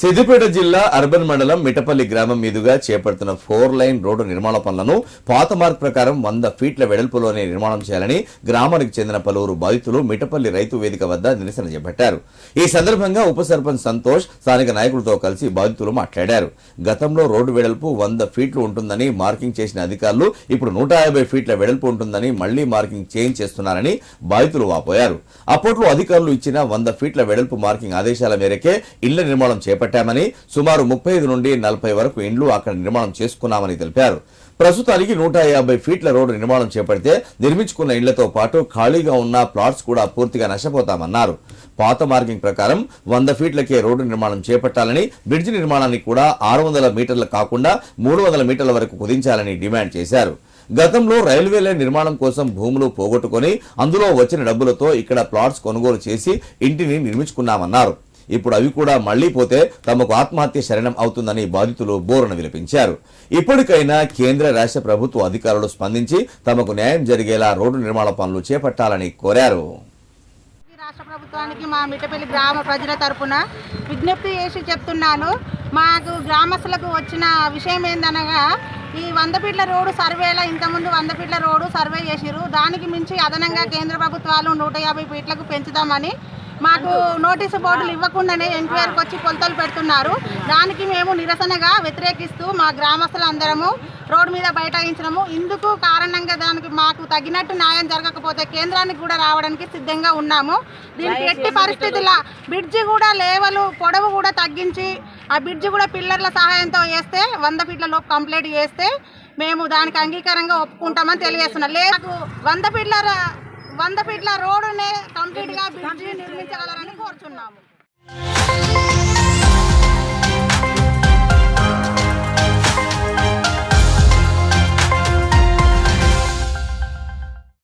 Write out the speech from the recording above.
సిద్దిపేట జిల్లా అర్బన్ మండలం మిటపల్లి గ్రామం మీదుగా చేపడుతున్న ఫోర్ లైన్ రోడ్డు నిర్మాణ పనులను పాత మార్క్ ప్రకారం వంద ఫీట్ల వెడల్పులోనే నిర్మాణం చేయాలని గ్రామానికి చెందిన పలువురు బాధితులు మిటపల్లి రైతు వేదిక వద్ద నిరసన చేపట్టారు. ఈ సందర్భంగా ఉప సర్పంచ్ సంతోష్ స్థానిక నాయకులతో కలిసి బాధితులు మాట్లాడారు. గతంలో రోడ్డు వెడల్పు వంద ఫీట్లు ఉంటుందని మార్కింగ్ చేసిన అధికారులు ఇప్పుడు నూట యాభై ఫీట్ల వెడల్పు ఉంటుందని మళ్ళీ మార్కింగ్ చేంజ్ చేస్తున్నారని బాధితులు వాపోయారు. అప్పట్లో అధికారులు ఇచ్చిన వంద ఫీట్ల వెడల్పు మార్కింగ్ ఆదేశాల మేరకే ఇళ్ళ నిర్మాణం చేపట్టారు. చేపట్టామని సుమారు ముప్పై ఐదు నుండి నలభై వరకు ఇండ్లు అక్కడ నిర్మాణం చేసుకున్నామని తెలిపారు. ప్రస్తుతానికి నూట యాభై ఫీట్ల రోడ్డు నిర్మాణం చేపడితే నిర్మించుకున్న ఇళ్ళతో పాటు ఖాళీగా ఉన్న ప్లాట్స్ కూడా పూర్తిగా నష్టపోతామన్నారు. పాత మార్కింగ్ ప్రకారం వంద ఫీట్లకే రోడ్డు నిర్మాణం చేపట్టాలని బ్రిడ్జ్ నిర్మాణానికి కూడా ఆరు వందల మీటర్లు కాకుండా మూడు వందల మీటర్ల వరకు కుదించాలని డిమాండ్ చేశారు. గతంలో రైల్వేల నిర్మాణం కోసం భూములు పోగొట్టుకొని అందులో వచ్చిన డబ్బులతో ఇక్కడ ప్లాట్స్ కొనుగోలు చేసి ఇంటిని నిర్మించుకున్నామన్నారు. ఇప్పుడు అవి కూడా మళ్ళీ పోతే తమకు ఆత్మహత్య శరణం అవుతుందని బాధితులు బోరున విలపించారు ఇప్పటికైనా కేంద్ర రాష్ట్ర ప్రభుత్వ అధికారులు స్పందించి తమకు న్యాయం జరిగేలా రోడ్డు నిర్మాణ పనులు చేపట్టాలని కోరారు. రాష్ట్ర ప్రభుత్వానికి మా మిట్టపల్లి గ్రామ ప్రజల తరపున విజ్ఞప్తి చేసి చెప్తున్నాను. మాకు గ్రామస్తులకు వచ్చిన విషయం ఏందనగా ఈ వంద ఫీట్ల రోడ్డు సర్వేలో ఇంతకుముందు వంద ఫీట్ల రోడ్డు సర్వే చేసిరు దానికి మించి అదనంగా కేంద్ర ప్రభుత్వాలు నూట యాభై ఫీట్లకు పెంచుదామని మాకు నోటీసు బోర్డులు ఇవ్వకుండానే ఎంక్వైరీకి వచ్చి కొలతలు పెడుతున్నారు. దానికి మేము నిరసనగా వ్యతిరేకిస్తూ మా గ్రామస్తులందరము రోడ్డు మీద బైఠాయించడము ఇందుకు కారణంగా దానికి మాకు తగినట్టు న్యాయం జరగకపోతే కేంద్రానికి కూడా రావడానికి సిద్ధంగా ఉన్నాము. దీనికి ఎట్టి పరిస్థితుల బ్రిడ్జి కూడా లేవలు పొడవు కూడా తగ్గించి ఆ బ్రిడ్జి కూడా పిల్లర్ల సహాయంతో వేస్తే వంద ఫీట్ల లోపు కంప్లీట్ చేస్తే మేము దానికి అంగీకారంగా ఒప్పుకుంటామని తెలియజేస్తున్నాం. లేదు వంద ఫీట్ల వంద ఫీట్ల రోడ్డునే కంప్లీట్గా బ్రిడ్జి నిర్మించగలరని కోరుచున్నాము.